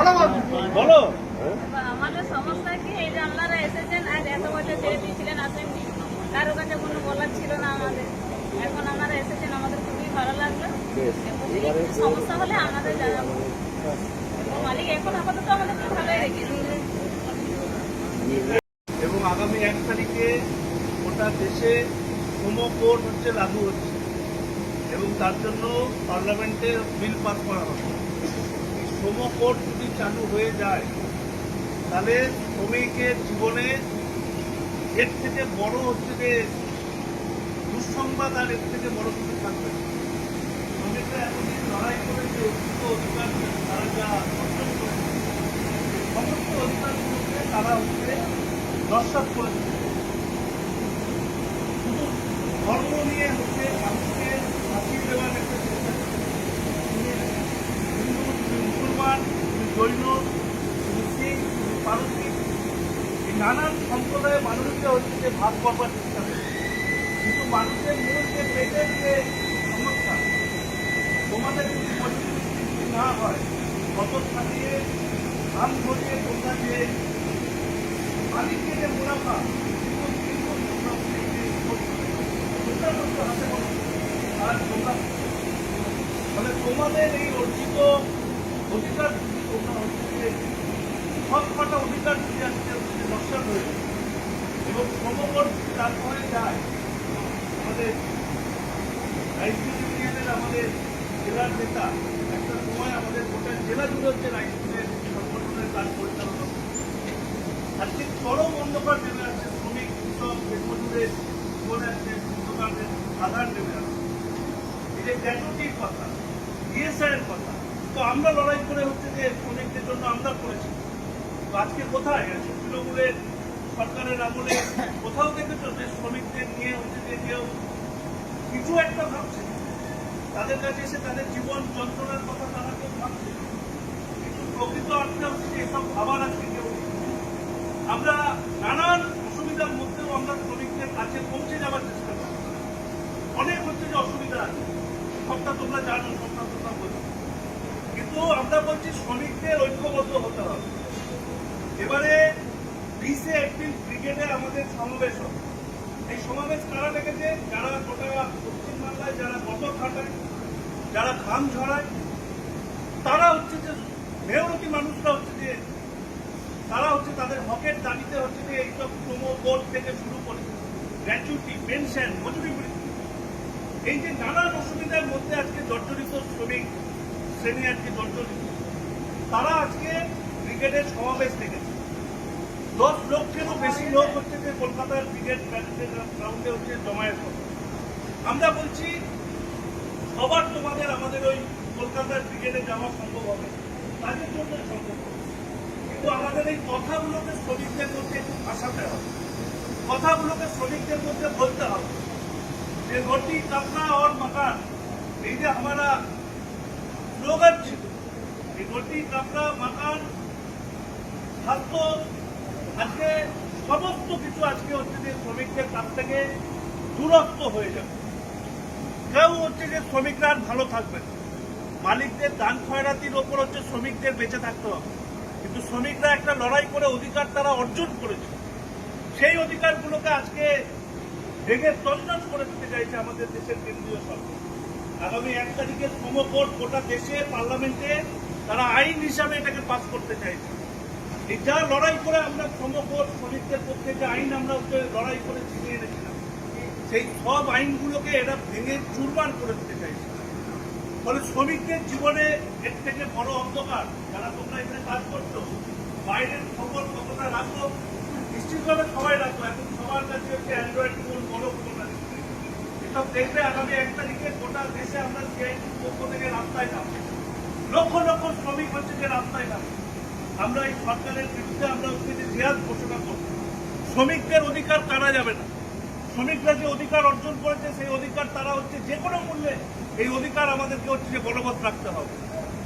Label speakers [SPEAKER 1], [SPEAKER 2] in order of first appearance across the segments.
[SPEAKER 1] বলো
[SPEAKER 2] আমাদের সমস্যা কি? এই যে আপনারা এসেছেন আর এত বছর ছেড়ে দিয়েছিলেন আসেননি কারও কাছে কোনো বলার ছিল না আমাদের। এখন আপনারা এসেছেন আমাদের খুবই ভালো লাগল। এরপর থেকে কিছু সমস্যা হলে আমাদের জানাব। মালিক এখন আপাতত আমাদেরকে ভালোই রেখেছে।
[SPEAKER 1] এবং আগামী এক তারিখে গোটা দেশে হোম কোড হচ্ছে লাগু হচ্ছে। এবং তার জন্য পার্লামেন্টে বিল পাস করা হবে। শ্রম কোড যদি চালু হয়ে যায়, তাহলে শ্রমিকের জীবনে এর থেকে বড় হচ্ছে যে দুঃসংবাদ আর এর থেকে বড় কিছু থাকবে শ্রমিকরা এতদিন লড়াই করে যে অর্জিত অধিকার তারা যা অর্জন করেছে সমস্ত অধিকারগুলোকে তারা হচ্ছে নস্বাত করে দিচ্ছে শুধু ধর্ম নিয়ে হচ্ছে মানুষকে ফাঁসিয়ে দেওয়ার একটা চেষ্টা করছে। তুমি হিন্দু তুমি মুসলমান তুমি জৈন তুমি শিখ তুমি পারসিক এই নানান সম্প্রদায়ের মানুষকে হচ্ছে যে ভাগ করবার চেষ্টা করছে। কিন্তু মানুষের মূল যে পেটের যে সমস্যা, তোমাদের যদি বৃদ্ধি না হয় কত থাকিয়ে ধান ধরিয়ে তোমরা যে মালিককে যে মুনাফা মানে তোমাদের এই অর্জিত অধিকার যদি তোমরা হচ্ছে সব কটা অধিকার যদি আজকে নষ্ট হয়ে এবং সমবর তারপরে যায় আমাদের রাইস আমাদের জেলার নেতা। একটা সময় আমাদের গোটা জেলা জুড়ে হচ্ছে রাইস সংগঠনের কাজ পরিচালনা আজকে চরম অন্ধকার নেমে আসছে, শ্রমিক, কৃষক বেতমজুরের জীবনে আসছে অন্ধকারের আধার নেমে আসছে। এই যে গ্র্যাচুইটির কথা ইএসআই এর কথা, তো আমরা লড়াই করে হচ্ছে যে শ্রমিকদের জন্য আমরা করেছি। তো আজকে কোথায়? আছে তৃণমূলের সরকারের আমলে কোথাও দেখেছ যে শ্রমিকদের নিয়ে হচ্ছে কেউ কিছু একটা ভাবছে? তাদের কাছে এসে তাদের জীবন যন্ত্রণার কথা তারা কেউ ভাবছে? কিন্তু প্রকৃত অর্থে হচ্ছে এসব ভাবার আজকে কেউ আমরা নানান অসুবিধার মধ্যেও আমরা শ্রমিকদের কাছে পৌঁছে যাওয়ার চেষ্টা করি। অনেক হচ্ছে যে অসুবিধা আছে। সবটা তোমরা জানো, সবটা তোমরা বোঝো কিন্তু আমরা বলছি শ্রমিকদের ঐক্যবদ্ধ হতে হবে। এবারে বিশে এপ্রিল ব্রিগেডে আমাদের সমাবেশ এই সমাবেশ কারা ডেকেছে? যারা গোটা পশ্চিমবাংলায় যারা গত খাটায়, যারা ঘাম ঝরায়, তারা হচ্ছে যে মেয়রতি মানুষরা হচ্ছে যে, তারা হচ্ছে তাদের হকের দাবিতে হচ্ছে যে এইসব প্রোমো বোর্ড থেকে শুরু করে গ্র্যাচুইটি পেনশন মজুরি বৃদ্ধি এই যে নানান অসুবিধার মধ্যে আজকে জর্জরিত শ্রমিক শ্রেণি আজকে জর্জরিত, তারা আজকে ব্রিগেডের সমাবেশ ডেকেছে। দশ লক্ষেরও বেশি লোক হচ্ছে যে কলকাতার ব্রিগেড গ্রাউন্ডে হচ্ছে জমায়েত আমরা বলছি, সবার তোমাদের, আমাদের ওই কলকাতার ক্রিকেটে যাওয়া সম্ভব হবে তাদের জন্য সম্ভব কিন্তু আমাদের এই কথাগুলোকে শ্রমিকদের মধ্যে একটু ভাসাতে হবে। কথাগুলোকে শ্রমিকদের মধ্যে বলতে হবে। যে রটি কাপড়া ওর মাকান এই যে আমরা স্লোগান ছিল এই রটি কাপড়া মাকান স্বাস্থ্য আজকে সমস্ত কিছু আজকে হচ্ছে যে শ্রমিকদের কাছ থেকে দূরত্ব হয়ে যাবে। কেউ হচ্ছে যে শ্রমিকরা আর ভালো থাকবে মালিকদের দান খয়রাতির ওপর হচ্ছে শ্রমিকদের বেঁচে থাকতে হবে। কিন্তু শ্রমিকরা একটা লড়াই করে অধিকার তারা অর্জন করেছে। সেই অধিকারগুলোকে আজকে ভেঙে তন্নস করে দিতে চাইছে আমাদের দেশের কেন্দ্রীয় সরকার। আগামী এক তারিখে শ্রমকোট গোটা দেশে, পার্লামেন্টে তারা আইন হিসাবে এটাকে পাস করতে চাইছে। যা লড়াই করে আমরা শ্রমকোট শ্রমিকদের পক্ষে যে আইন আমরা লড়াই করে ছিনিয়ে এনেছিলাম, সেই সব আইনগুলোকে এরা ভেঙে চুরমার করে দিতে চাইছে। ফলে শ্রমিকদের জীবনে এর থেকে বড় অন্ধকার, যারা তোমরা এখানে কাজ করছ, বাইরের খবর কতটা রাখো, নিশ্চিতভাবে সবাই রাখো, এখন সবার কাছে হচ্ছে অ্যান্ড্রয়েড ফোন বড় ফোন আছে। এসব দেখবে আগামী এক তারিখে গোটা দেশে আমরা সিআইটির পক্ষ থেকে রাস্তায় নামবো। লক্ষ লক্ষ শ্রমিক হচ্ছে যে রাস্তায় নামবে। আমরা এই সরকারের বিরুদ্ধে আমরা যে জিহাদ ঘোষণা করব। শ্রমিকদের অধিকার কারা যাবে না। শ্রমিকরা যে অধিকার অর্জন করেছে, সেই অধিকার তারা হচ্ছে যে কোনো মূল্যে এই অধিকার আমাদেরকে হচ্ছে যে বলবৎ রাখতে হবে।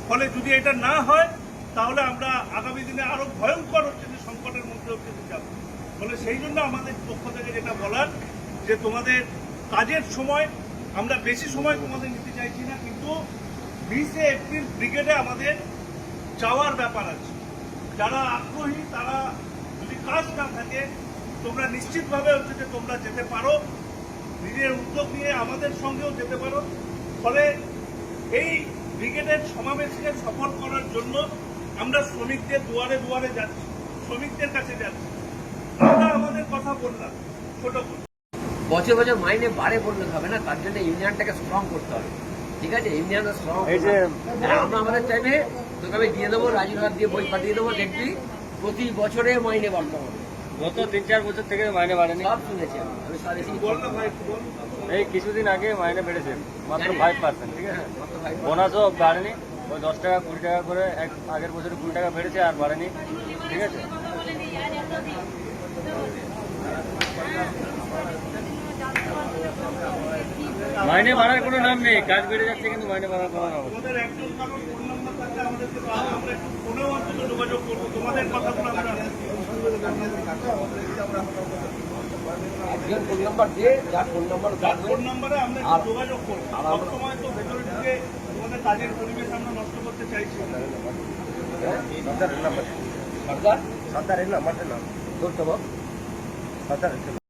[SPEAKER 1] ফলে যদি এটা না হয়, তাহলে আমরা আগামী দিনে আরও ভয়ঙ্কর হচ্ছে যে সংকটের মধ্যে হচ্ছে যাব। ফলে সেই জন্য আমাদের পক্ষ থেকে যেটা বলার, যে তোমাদের কাজের সময় আমরা বেশি সময় তোমাদের নিতে চাইছি না, কিন্তু বিশে এপ্রিল ব্রিগেডে আমাদের যাওয়ার ব্যাপার আছে। যারা আগ্রহী, তারা যদি কাজ না থাকে, তোমরা নিশ্চিতভাবে হচ্ছে যে তোমরা যেতে পারো। নিজের উদ্যোগ নিয়ে আমাদের সঙ্গেও যেতে পারো। ফলে এই ব্রিগেডের সমাবেশকে সফল করার জন্য আমরা শ্রমিকদের দুয়ারে দুয়ারে যাচ্ছি, শ্রমিকদের কাছে যাচ্ছি। আমরা আমাদের কথা বললাম, ছোট
[SPEAKER 3] বছর বছর মাইনে বাড়ে বললে হবে না, তার জন্য ইউনিয়নটাকে স্ট্রং করতে হবে। ঠিক আছে?
[SPEAKER 4] এই যে-
[SPEAKER 3] আমরা আমাদের টাইমে তোকে আমি দিয়ে দেবো রাজীব দিয়ে বই পাঠিয়ে দেবো দেখবি প্রতি বছরে মাইনে বাড়তে হবে।
[SPEAKER 4] গত তিন চার বছর থেকে মাইনে বাড়েনি।
[SPEAKER 3] সব শুনেছি
[SPEAKER 4] এই কিছুদিন আগে মাইনে বেড়েছে মাত্র ফাইভ পার্সেন্ট ঠিক আছে। বোনাসও বাড়েনি ওই দশ টাকা কুড়ি টাকা করে এক আগের বছরে কুড়ি টাকা বেড়েছে আর বাড়েনি ঠিক আছে? মাইনে বাড়ার কোনো নাম নেই কাজ বেড়ে যাচ্ছে কিন্তু মাইনে বাড়ার কোনো নাম।
[SPEAKER 1] একজন ফোন নাম্বার
[SPEAKER 3] দিয়ে যার ফোন নাম্বার
[SPEAKER 1] ফোন নাম্বারে আমরা যোগাযোগ করব সবসময় তো ভেতরে ঢুকে তোমাদের কাজের পরিবেশ আমরা নষ্ট করতে চাইছি
[SPEAKER 5] সর্দার আমাদের নাম
[SPEAKER 3] ধরতে হবে
[SPEAKER 5] সর্দার